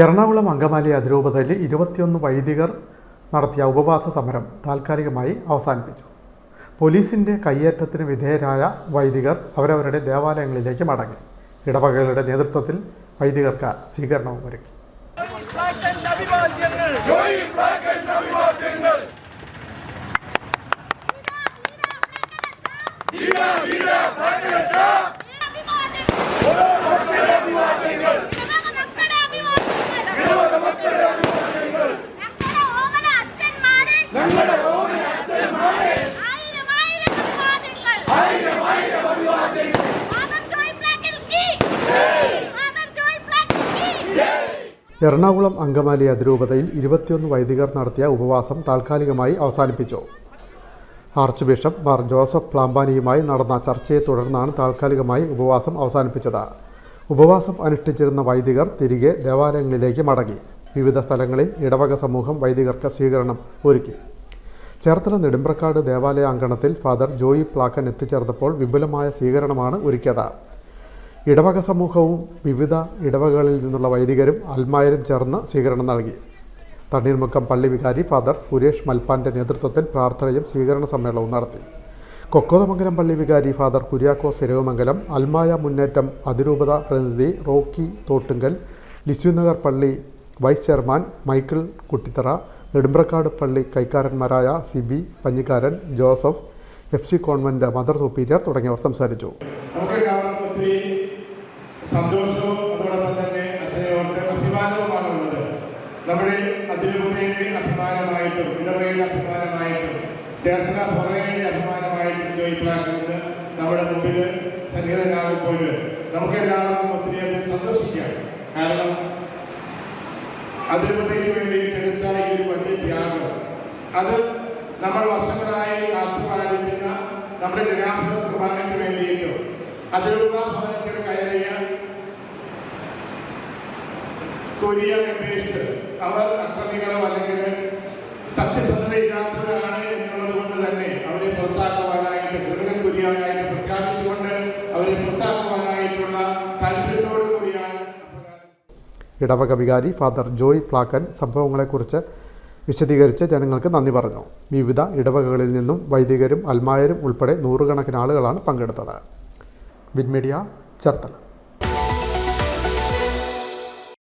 എറണാകുളം അങ്കമാലി അതിരൂപതയിൽ ഇരുപത്തിയൊന്ന് വൈദികർ നടത്തിയ ഉപവാസ സമരം താൽക്കാലികമായി അവസാനിപ്പിച്ചു. പോലീസിന്റെ കയ്യേറ്റത്തിന് വിധേയരായ വൈദികർ അവരവരുടെ ദേവാലയങ്ങളിലേക്ക് മടങ്ങി. ഇടവകകളുടെ നേതൃത്വത്തിൽ വൈദികർക്ക് സ്വീകരണവും ഒരുക്കി. ബ്ലാക്കന്റെ എറണാകുളം അങ്കമാലി അതിരൂപതയിൽ ഇരുപത്തിയൊന്ന് വൈദികർ നടത്തിയ ഉപവാസം താൽക്കാലികമായി അവസാനിപ്പിച്ചു. ആർച്ച് ബിഷപ്പ് മാർ ജോസഫ് പ്ലാമ്പാനിയുമായി നടന്ന ചർച്ചയെ തുടർന്നാണ് താൽക്കാലികമായി ഉപവാസം അവസാനിപ്പിച്ചത്. ഉപവാസം അനുഷ്ഠിച്ചിരുന്ന വൈദികർ തിരികെ ദേവാലയങ്ങളിലേക്ക് മടങ്ങി. വിവിധ സ്ഥലങ്ങളിൽ ഇടവക സമൂഹം വൈദികർക്ക് സ്വീകരണം ഒരുക്കി. ചേർത്തല നെടുമ്പ്രക്കാട് ദേവാലയ അങ്കണത്തിൽ ഫാദർ ജോയി പ്ലാക്കൻ എത്തിച്ചേർന്നപ്പോൾ വിപുലമായ സ്വീകരണമാണ് ഒരുക്കിയത്. ഇടവക സമൂഹവും വിവിധ ഇടവകകളിൽ നിന്നുള്ള വൈദികരും അൽമായരും ചേർന്ന് സ്വീകരണം നൽകി. തണ്ണീർമുക്കം പള്ളി വികാരി ഫാദർ സുരേഷ് മൽപ്പാന്റെ നേതൃത്വത്തിൽ പ്രാർത്ഥനയും സ്വീകരണ സമ്മേളനവും നടത്തി. കൊക്കോതമംഗലം പള്ളി വികാരി ഫാദർ കുര്യാക്കോ സിരവമംഗലം അൽമായ മുന്നേറ്റം അതിരൂപത പ്രതിനിധി റോക്കി തോട്ടുങ്കൽ ലിസ്യുനഗർ പള്ളി vice chairman Michael Kuttithara Nedumprakkad പള്ളി കൈക്കാരന്മാരായ Sibi Panjikkaran Joseph F C convent mother superior തുടങ്ങിയവർ സംസാരിച്ചു. സന്തോഷവും അതോടൊപ്പം തന്നെ അച്ഛനെ ഓർത്ത് അഭിമാനവുമാണുള്ളത്. നമ്മുടെ അതിരൂപതയുടെ അഭിമാനമായിട്ടും ഇടവകയുടെ അഭിമാനമായിട്ടും ചേർത്തല പുറയുടെ അഭിമാനമായിട്ടും ജോയിപ്രാക്കുന്നത് നമ്മുടെ മുമ്പിൽ സന്നിഹിതനാകുമ്പോൾ നമുക്കെല്ലാവർക്കും ഒത്തിരിയധികം സന്തോഷിക്കാം. കാരണം അതിരൂപതയ്ക്ക് വേണ്ടിയിട്ട് എടുത്ത ഈ ഒരു വലിയ ത്യാഗം അത് നമ്മൾ വർഷങ്ങളായി കാത്തുപാലിക്കുന്ന നമ്മുടെ ജനാഭിമുഖ കുർബാനയ്ക്ക് വേണ്ടിയിട്ടും അതിരൂപ ഭവനത്തിൽ കയറിയ കൊരിയ മെമ്പേഴ്സ് അവർ അക്രമികളോ അല്ലെങ്കിൽ സത്യസന്ധതയില്ലാത്തവരാണ് എന്നുള്ളത് കൊണ്ട് തന്നെ അവരെ പുറത്താക്കുവാനായിട്ട് ക്രിമിനൽ പ്രഖ്യാപിച്ചുകൊണ്ട് അവരെ പുറത്താക്കുവാനായിട്ടുള്ള താല്പര്യത്തോടു കൂടിയാണ് ഇടവക വികാരി ഫാദർ ജോയ് പ്ലാക്കൻ സംഭവങ്ങളെക്കുറിച്ച് വിശദീകരിച്ച് ജനങ്ങൾക്ക് നന്ദി പറഞ്ഞു. വിവിധ ഇടവകകളിൽ നിന്നും വൈദികരും അൽമായരും ഉൾപ്പെടെ നൂറുകണക്കിന് ആളുകളാണ് പങ്കെടുത്തത്. വിൻമീഡിയ ചേർത്തല.